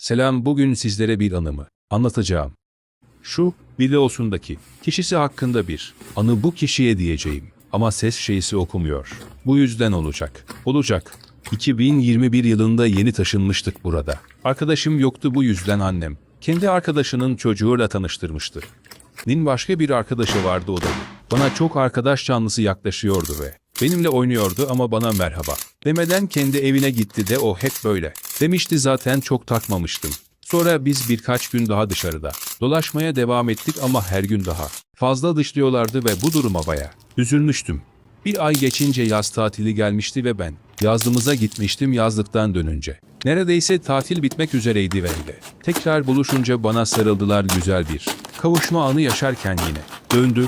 Selam bugün sizlere bir anımı anlatacağım. Şu videosundaki kişisi hakkında bir anı bu kişiye diyeceğim ama ses şeysi okumuyor. Bu yüzden olacak. Olacak. 2021 yılında yeni taşınmıştık burada. Arkadaşım yoktu bu yüzden annem. Kendi arkadaşının çocuğuyla tanıştırmıştı. Nin başka bir arkadaşı vardı odada. Bana çok arkadaş canlısı yaklaşıyordu ve benimle oynuyordu ama bana merhaba. Demeden kendi evine gitti de o hep böyle. Demişti zaten çok takmamıştım. Sonra biz birkaç gün daha dışarıda dolaşmaya devam ettik ama her gün daha fazla dışlıyorlardı ve bu duruma baya üzülmüştüm. Bir ay geçince yaz tatili gelmişti ve ben yazlımıza gitmiştim yazlıktan dönünce. Neredeyse tatil bitmek üzereydi ve de. Tekrar buluşunca bana sarıldılar güzel bir kavuşma anı yaşarken yine. Döndü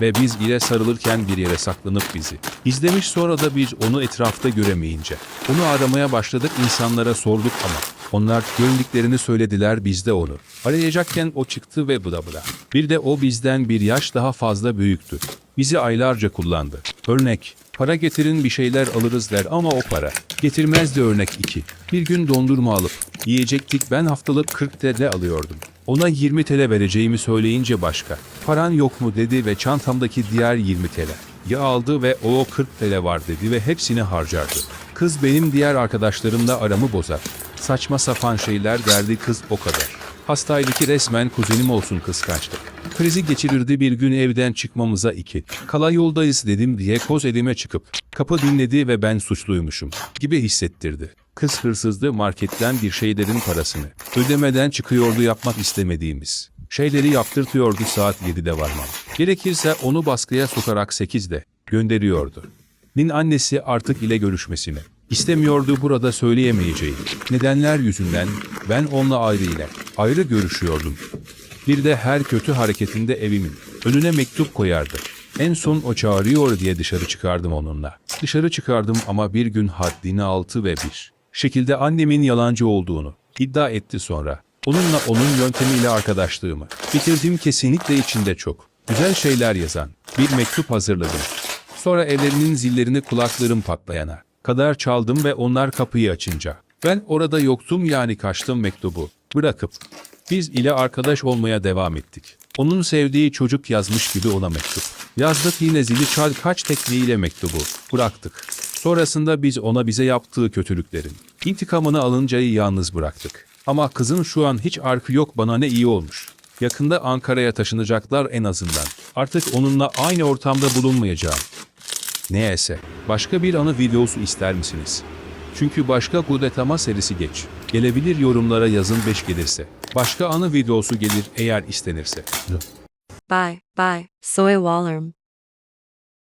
ve biz ile sarılırken bir yere saklanıp bizi izlemiş sonra da biz onu etrafta göremeyince. Onu aramaya başladık insanlara sorduk ama onlar gördüklerini söylediler biz de onu. Arayacakken o çıktı ve bla bla. Bir de o bizden bir yaş daha fazla büyüktü. Bizi aylarca kullandı. Örnek, para getirin bir şeyler alırız der ama o para. Getirmezdi örnek 2. Bir gün dondurma alıp yiyecektik ben haftalık 40 TL alıyordum. Ona 20 TL vereceğimi söyleyince başka. Paran yok mu dedi ve çantamdaki diğer 20 TL. Ya aldı ve o 40 TL var dedi ve hepsini harcardı. Kız benim diğer arkadaşlarımla aramı bozar. Saçma sapan şeyler derdi kız o kadar. Hastaydı ki resmen kuzenim olsun kıskançlık. Krizi geçirirdi bir gün evden çıkmamıza iki. Kala yoldayız dedim diye koz elime çıkıp kapı dinledi ve ben suçluymuşum gibi hissettirdi. Kız hırsızdı marketten bir şeylerin parasını. Ödemeden çıkıyordu yapmak istemediğimiz. Şeyleri yaptırtıyordu saat 7'de varmam. Gerekirse onu baskıya sokarak 8'de gönderiyordu. Nin annesi artık ile görüşmesini istemiyordu burada söyleyemeyeceği. Nedenler yüzünden ben onunla ayrı ile ayrı görüşüyordum. Bir de her kötü hareketinde evimin önüne mektup koyardı. En son o çağırıyor diye dışarı çıkardım onunla. Dışarı çıkardım ama bir gün haddini altı ve bir şekilde annemin yalancı olduğunu iddia etti sonra. Onunla onun yöntemiyle arkadaşlığımı bitirdim kesinlikle içinde çok güzel şeyler yazan bir mektup hazırladım. Sonra evlerinin zillerini kulaklarım patlayana kadar çaldım ve onlar kapıyı açınca. Ben orada yoktum yani kaçtım mektubu bırakıp. Biz ile arkadaş olmaya devam ettik. Onun sevdiği çocuk yazmış gibi ona mektup. Yazdık yine zili çal kaç tekniğiyle mektubu bıraktık. Sonrasında biz ona bize yaptığı kötülüklerin intikamını alıncayı yalnız bıraktık. Ama kızın şu an hiç arkı yok bana ne iyi olmuş. Yakında Ankara'ya taşınacaklar en azından. Artık onunla aynı ortamda bulunmayacağım. Neyse, başka bir anı videosu ister misiniz? Çünkü başka Kudetama serisi geç. Gelebilir yorumlara yazın 5 gelirse. Başka anı videosu gelir eğer istenirse. Bye, bye, soy Wallerm.